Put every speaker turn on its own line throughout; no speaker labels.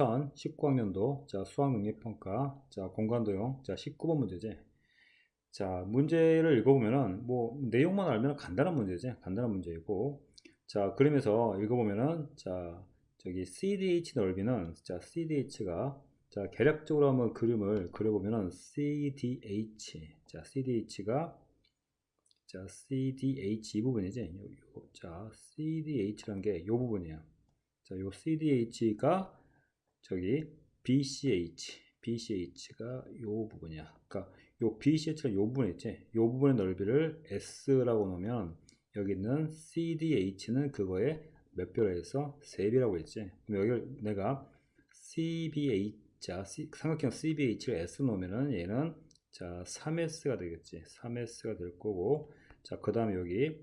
2019학년도 자 수학능력평가 자 공간도형 자 19번 문제지. 자 문제를 읽어보면은 뭐 내용만 알면 간단한 문제지. 간단한 문제이고. 자 그러면서 읽어보면은 자 저기 CDH 넓이는 자 CDH가 자 계략적으로 한번 그림을 그려보면은 CDH 자 CDH가 자 CDH 이 부분이지. 요, 요, 자 CDH란 게이 부분이야. 자, 요 CDH가 저기 BCH, BCH가 요 부분이야. 그러니까 요 BCH가 요 부분에 있지. 요 부분의 넓이를 S라고 놓으면 여기 있는 CDH는 그거에 몇 배로 해서 3배라고 했지. 그럼 여기 내가 CBH, 자, 삼각형 CBH를 S 놓으면은 얘는 자, 3S가 되겠지. 3S가 될 거고, 자, 그 다음에 여기,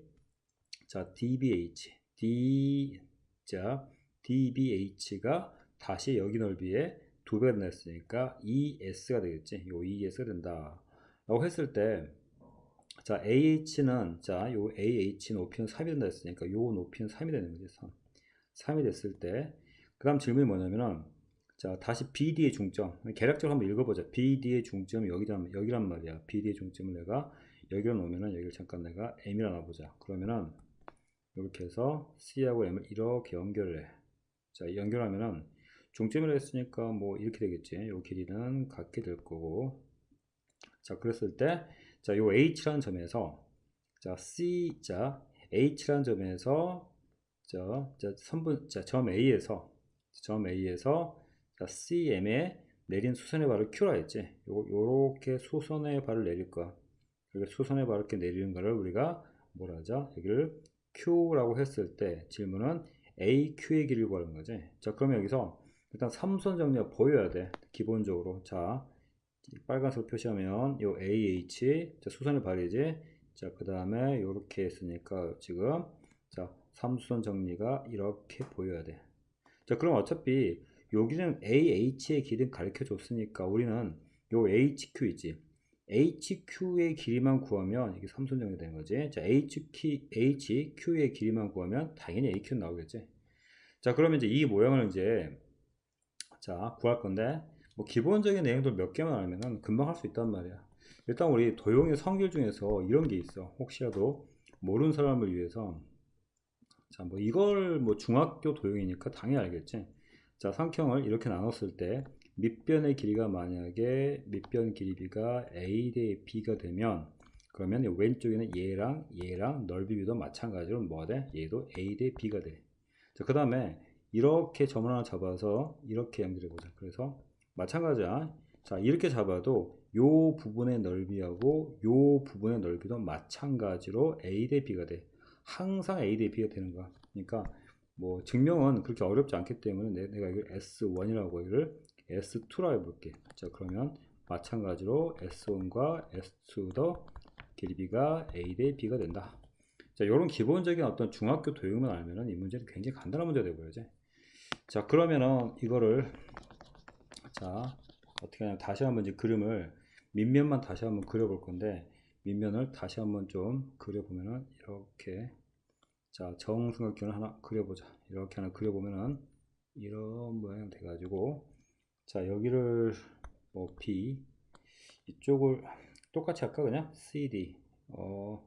자, DBH, D, 자, dBh가 다시 여기 넓이에 두 배가 냈으니까 ES가 되겠지. 요 ES가 된다. 라고 했을 때, 자, AH는, 자, 요 AH 높이는 3이 된다 했으니까 요 높이는 3이 되는 거지. 3. 3이 됐을 때, 그 다음 질문이 뭐냐면은, 자, 다시 BD의 중점. 계략적으로 한번 읽어보자. BD의 중점이 여기란, 여기란 말이야. BD의 중점을 내가 여기로 놓으면은, 여기를 잠깐 내가 M이라 놔보자. 그러면은, 이렇게 해서 C하고 M을 이렇게 연결을 해. 자, 연결하면은 중점이라 했으니까 뭐 이렇게 되겠지. 요 길이는 같게 될 거고. 자, 그랬을 때, 자, 요 H라는 점에서, 자, C, 자, H라는 점에서, 자, 자, 선분, 자, 점 A에서, 점 A에서, 자, CM에 내린 수선의 발을 Q라 했지. 요, 요렇게 수선의 발을 내릴 거야. 이렇게 수선의 발을 이렇게 내리는 거를 우리가 뭐라 하죠? 여기를 Q라고 했을 때 질문은 AQ의 길이를 구하는 거지. 자, 그러면 여기서 일단 삼선 정리가 보여야 돼. 기본적으로. 자, 빨간색 표시하면 요 AH, 자, 수선을 발이지. 자, 그 다음에 요렇게 했으니까 지금 자, 삼수선 정리가 이렇게 보여야 돼. 자, 그럼 어차피 여기는 AH의 길이는 가르쳐 줬으니까 우리는 요 HQ 있지. HQ의 길이만 구하면 이게 삼선 정리 되는 거지. 자, HQ, HQ의 길이만 구하면 당연히 AQ 나오겠지. 자, 그러면 이제 이 모양을 이제 자, 구할 건데 뭐 기본적인 내용들 몇 개만 알면은 금방 할 수 있단 말이야. 일단 우리 도형의 성질 중에서 이런 게 있어. 혹시라도 모르는 사람을 위해서 자, 뭐 이걸 뭐 중학교 도형이니까 당연히 알겠지. 자, 삼형을 이렇게 나눴을 때 밑변의 길이가 만약에 밑변 길이가 A 대 B가 되면 그러면 왼쪽에는 얘랑 얘랑 넓이비도 마찬가지로 뭐가 돼? 얘도 A 대 B가 돼. 자, 그 다음에 이렇게 점을 하나 잡아서 이렇게 연결해 보자. 그래서 마찬가지야. 자, 이렇게 잡아도 요 부분의 넓이하고 요 부분의 넓이도 마찬가지로 A 대 B가 돼. 항상 A 대 B가 되는 거야. 그러니까 뭐 증명은 그렇게 어렵지 않기 때문에 내 가 이걸 S1이라고 이걸 S2라 해볼게. 자, 그러면 마찬가지로 S1과 S2도 길이가 A 대 B가 된다. 자, 이런 기본적인 어떤 중학교 도형만 알면은 이 문제는 굉장히 간단한 문제가 되버려지. 자, 그러면은 이거를 자, 어떻게 하냐 다시 한번 이제 그림을 밑면만 다시 한번 그려볼 건데 밑면을 다시 한번 좀 그려보면은 이렇게 자, 정삼각형을 하나 그려보자. 이렇게 하나 그려보면은 이런 모양 돼가지고 자 여기를 뭐 B 이쪽을 똑같이 할까 그냥? CD 어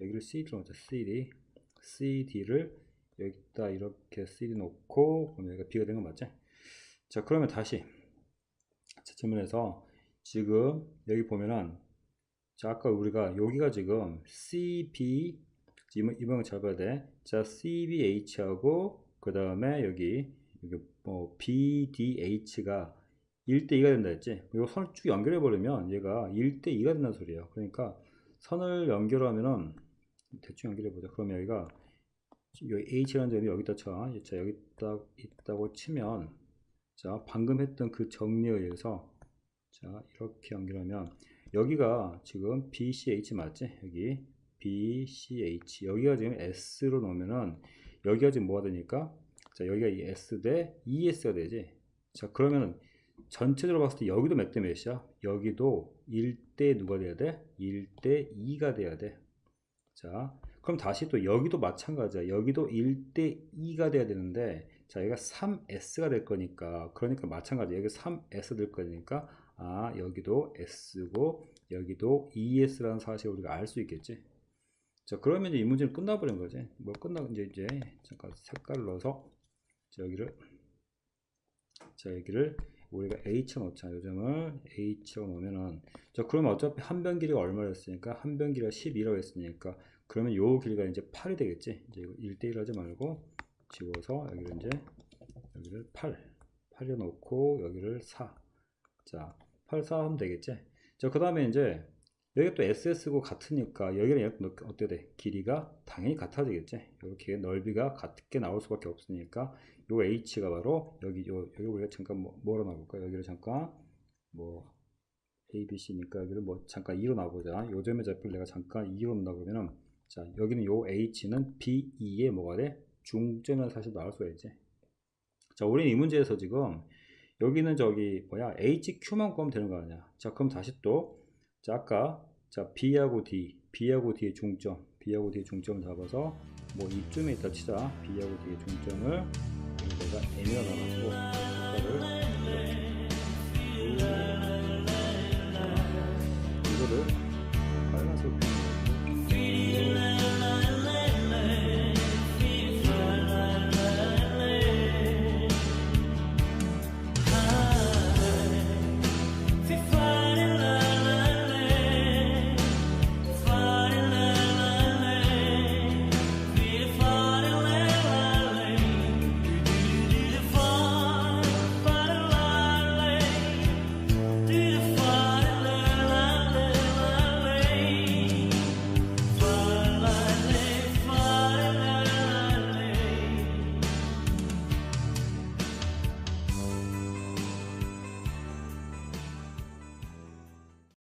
여기를 CD로 놓자. CD CD를 여기다 이렇게 CD 놓고 그럼 여기가 B가 된거 맞지? 자 그러면 다시 자 질문에서 지금 여기 보면은 자 아까 우리가 여기가 지금 CB 이번에 잡아야 돼. 자 CBH하고 그 다음에 여기 여기 뭐 BDH가 1대 2가 된다 했지. 이거 선을 쭉 연결해 버리면 얘가 1대 2가 된다는 소리야. 그러니까 선을 연결하면은 대충 연결해 보자. 그러면 여기가 여기 H라는 점이 여기다 쳐. 자, 여기 딱 있다고 치면 자, 방금 했던 그 정리에 의해서 자, 이렇게 연결하면 여기가 지금 BCH 맞지? 여기 BCH 여기가 지금 S로 놓으면은 여기가 지금 뭐가 되니까 자, 여기가 이 S 대 ES가 되지. 자, 그러면 전체적으로 봤을 때 여기도 몇 대 몇이야? 여기도 1대 누가 돼야 돼? 1대 2가 돼야 돼. 자, 그럼 다시 또 여기도 마찬가지야. 여기도 1대 2가 돼야 되는데 자 여기가 3s가 될 거니까 그러니까 마찬가지 여기 3s 될 거니까 아 여기도 s고 여기도 es라는 사실을 우리가 알 수 있겠지? 자 그러면 이제 이 문제는 끝나버린 거지. 뭐 끝나 이제 이제 잠깐 색깔을 넣어서 자 여기를 자 여기를 우리가 h로 넣자 요점을 h로 넣으면은 자 그러면 어차피 한 변 길이가 얼마였으니까 한 변 길이가 12라고 했으니까 그러면 요 길이가 이제 8이 되겠지? 이제 이거 1대1 하지 말고 지워서 여기를 이제 여기를 8 8에 놓고 여기를 4 자, 8, 4 하면 되겠지? 자그 다음에 이제 여기 또 SS고 같으니까 여기는 어떻게 돼? 길이가 당연히 같아지겠지? 이렇게 넓이가 같게 나올 수밖에 없으니까 요 H가 바로 여기 요 여기 우리가 잠깐 뭐, 뭐로 나볼까? 여기를 잠깐 뭐 ABC니까 여기를 뭐 잠깐 2로 놔보자. 요 점의 좌표를 내가 잠깐 2로 놓는다 그러면은 자 여기는 요 H는 B2의 뭐가 돼? 중점이라는 사실 나올 수가 있지. 자 우리는 이 문제에서 지금 여기는 저기 뭐야? HQ만 구하면 되는 거 아니야? 자 그럼 다시 또자 아까 자 B하고 D B하고 D의 중점 B하고 D의 중점을 잡아서 뭐 이쯤에 있다 치자. B하고 D의 중점을 내가 M이라 나가지고 이렇게 자, 이거를